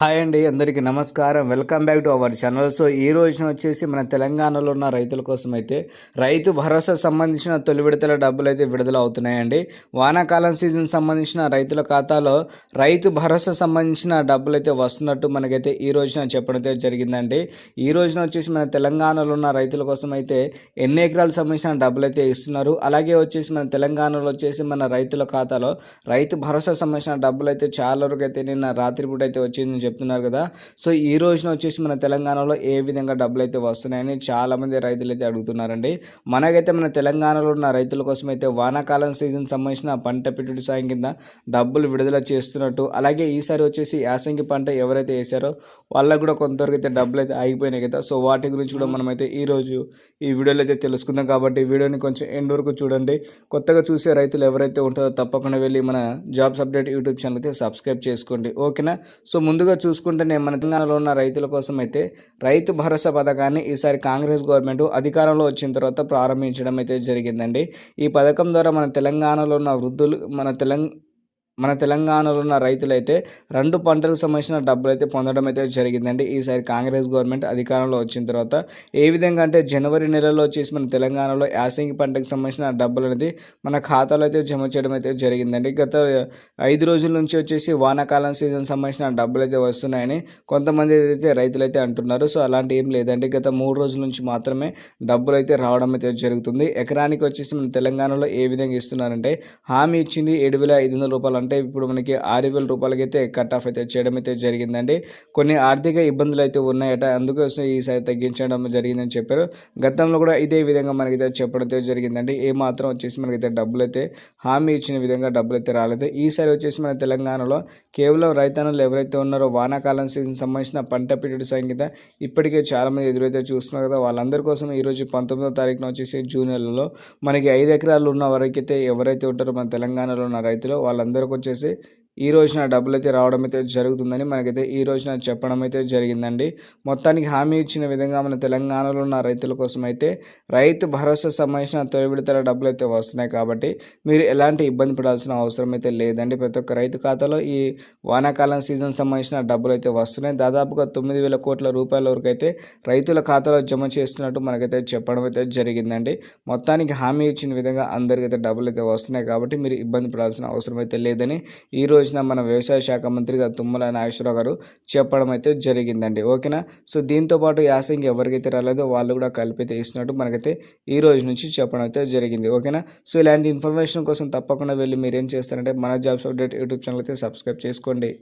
Hi అండి అందరికీ నమస్కారం. Welcome back to our channel. So ఈ రోజున వచ్చేసి మన తెలంగాణలో ఉన్న రైతుల కోసం అయితే రైతు భరోసా సంబంధించిన తొలి విడతల డబ్బులు అయితే విడుదల అవుతున్నాయండి. వానాకాలం సీజన్ సంబంధించిన రైతుల ఖాతాలో రైతు భరోసా సంబంధించిన డబ్బులు అయితే వస్తున్నట్టు మనకైతే ఈ రోజున చెప్పడం జరిగిందండి. ఈ రోజున వచ్చేసి మన తెలంగాణలో ఉన్న రైతుల కోసం అయితే ఎన్ని ఎకరాలకు సంబంధించిన డబ్బులు అయితే ఇస్తున్నారు? అలాగే వచ్చేసి మన తెలంగాణలో వచ్చేసి మన రైతుల ఖాతాలో రైతు భరోసా సంబంధించిన డబ్బులు అయితే చాలా వరకు అయితే నిన్న రాత్రిపూట అయితే వచ్చింది చెప్తున్నారు కదా. సో ఈ రోజున వచ్చేసి మన తెలంగాణలో ఏ విధంగా డబ్బులు అయితే వస్తున్నాయని చాలామంది రైతులు అయితే అడుగుతున్నారండి. మనకైతే మన తెలంగాణలో ఉన్న రైతుల కోసం అయితే వానాకాలం సీజన్ సంబంధించిన పంట పెట్టుబడి సాయం కింద డబ్బులు విడుదల చేస్తున్నట్టు అలాగే ఈసారి వచ్చేసి యాసంగి పంట ఎవరైతే వేశారో వాళ్ళకు కూడా కొంతవరకు అయితే డబ్బులు అయితే ఆగిపోయినాయి కదా. సో వాటి గురించి కూడా మనమైతే ఈరోజు ఈ వీడియోలో అయితే తెలుసుకుందాం కాబట్టి వీడియోని కొంచెం ఎండ్ వరకు చూడండి. కొత్తగా చూసే రైతులు ఎవరైతే ఉంటారో తప్పకుండా వెళ్ళి మన జాబ్స్ అప్డేట్ యూట్యూబ్ ఛానల్ అయితే సబ్స్క్రైబ్ చేసుకోండి. ఓకేనా? సో ముందుగా చూసుకుంటే నేను మన తెలంగాణలో ఉన్న రైతుల కోసం అయితే రైతు భరోసా పథకాన్ని ఈసారి కాంగ్రెస్ గవర్నమెంట్ అధికారంలో వచ్చిన తర్వాత ప్రారంభించడం అయితే జరిగిందండి. ఈ పథకం ద్వారా మన తెలంగాణలో ఉన్న వృద్ధులు మన తెలంగాణ మన తెలంగాణలో ఉన్న రైతులైతే రెండు పంటలకు సంబంధించిన డబ్బులు అయితే పొందడం అయితే జరిగిందండి ఈసారి కాంగ్రెస్ గవర్నమెంట్ అధికారంలో వచ్చిన తర్వాత ఏ విధంగా అంటే జనవరి నెలలో వచ్చేసి మన తెలంగాణలో యాసంగి పంటకు సంబంధించిన డబ్బులు అనేది మన ఖాతాలో అయితే జమ చేయడం అయితే జరిగిందండి. గత ఐదు రోజుల నుంచి వచ్చేసి వానాకాలం సీజన్ సంబంధించిన డబ్బులు అయితే వస్తున్నాయని కొంతమంది అయితే రైతులు అయితే అంటున్నారు. సో అలాంటి ఏం లేదండి. గత మూడు రోజుల నుంచి మాత్రమే డబ్బులు అయితే రావడం అయితే జరుగుతుంది. ఎకరానికి వచ్చేసి మన తెలంగాణలో ఏ విధంగా ఇస్తున్నారంటే హామీ ఇచ్చింది ఏడు వేల ఐదు వందల రూపాయలు అంటే ఇప్పుడు మనకి ఆరు వేల రూపాయలకైతే కట్ ఆఫ్ అయితే చేయడం అయితే జరిగిందండి. కొన్ని ఆర్థిక ఇబ్బందులు అయితే ఉన్నాయట. అందుకోసం ఈసారి తగ్గించడం జరిగిందని చెప్పారు. గతంలో కూడా ఇదే విధంగా మనకైతే చెప్పడం అయితే జరిగిందండి. ఏ మాత్రం వచ్చేసి మనకైతే డబ్బులు అయితే హామీ ఇచ్చిన విధంగా డబ్బులు అయితే రాలేదు. ఈసారి వచ్చేసి మన తెలంగాణలో కేవలం రైతన్నలు ఎవరైతే ఉన్నారో వానాకాలం సీజన్ సంబంధించిన పంట పెట్టుడు సంగీత ఇప్పటికే చాలామంది ఎదురైతే చూస్తున్నారు కదా వాళ్ళందరి కోసం ఈరోజు పంతొమ్మిదో తారీఖున వచ్చేసి జూన్ నెలలో మనకి ఐదు ఎకరాలు ఉన్న వరకైతే ఎవరైతే ఉంటారో మన తెలంగాణలో ఉన్న రైతులు వాళ్ళందరికీ వచ్చేసి ఈ రోజున డబ్బులు అయితే రావడం అయితే జరుగుతుందని మనకైతే ఈ రోజున చెప్పడం అయితే జరిగిందండి. మొత్తానికి హామీ ఇచ్చిన విధంగా మన తెలంగాణలో ఉన్న రైతుల కోసం అయితే రైతు భరోసా సంబంధించిన తొలి విడతల డబ్బులు అయితే వస్తున్నాయి కాబట్టి మీరు ఎలాంటి ఇబ్బంది పడాల్సిన అవసరం అయితే లేదండి. ప్రతి ఒక్క రైతు ఖాతాలో ఈ వానాకాలం సీజన్ సంబంధించిన డబ్బులు అయితే వస్తున్నాయి. దాదాపుగా తొమ్మిది వేల కోట్ల రూపాయల వరకు అయితే రైతుల ఖాతాలో జమ చేస్తున్నట్టు మనకైతే చెప్పడం అయితే జరిగిందండి. మొత్తానికి హామీ ఇచ్చిన విధంగా అందరికైతే డబ్బులు అయితే వస్తున్నాయి కాబట్టి మీరు ఇబ్బంది పడాల్సిన అవసరం అయితే లేదని ఈ రోజున మన వ్యవసాయ శాఖ మంత్రిగా తుమ్మల నాగేశ్వరరావు గారు చెప్పడం అయితే జరిగిందండి. ఓకేనా? సో దీంతో పాటు యాసంగి ఎవరికైతే రాలేదో వాళ్ళు కూడా కలిపితే ఇస్తున్నట్టు మనకైతే ఈ రోజు నుంచి చెప్పడం అయితే జరిగింది. ఓకేనా? సో ఇలాంటి ఇన్ఫర్మేషన్ కోసం తప్పకుండా వెళ్ళి మీరు ఏం చేస్తారంటే మన జాబ్స్ అప్డేట్ యూట్యూబ్ ఛానల్ అయితే సబ్స్క్రైబ్ చేసుకోండి.